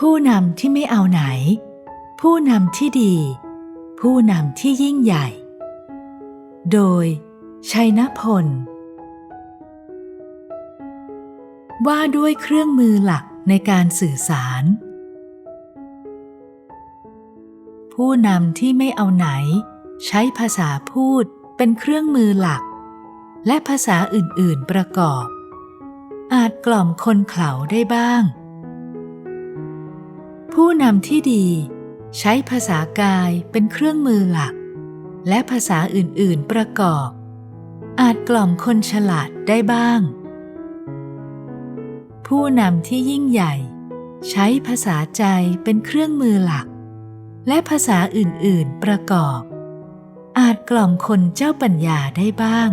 ผู้นำที่ไม่เอาไหน ผู้นำที่ดี ผู้นำที่ยิ่งใหญ่ โดย ชัยนพล ว่าด้วยเครื่องมือหลักในการสื่อสาร ผู้นำที่ไม่เอาไหน ใช้ภาษาพูดเป็นเครื่องมือหลัก และภาษาอื่น ๆ ประกอบ อาจกล่อมคนเขลาได้บ้าง ผู้นำที่ดี ใช้ภาษากายเป็นเครื่องมือหลัก และภาษาอื่น ๆ ประกอบ อาจกล่อมคนฉลาดได้บ้าง ผู้นำที่ยิ่งใหญ่ ใช้ภาษาใจเป็นเครื่องมือหลัก และภาษาอื่น ๆ ประกอบ อาจกล่อมคนเจ้าปัญญาได้บ้าง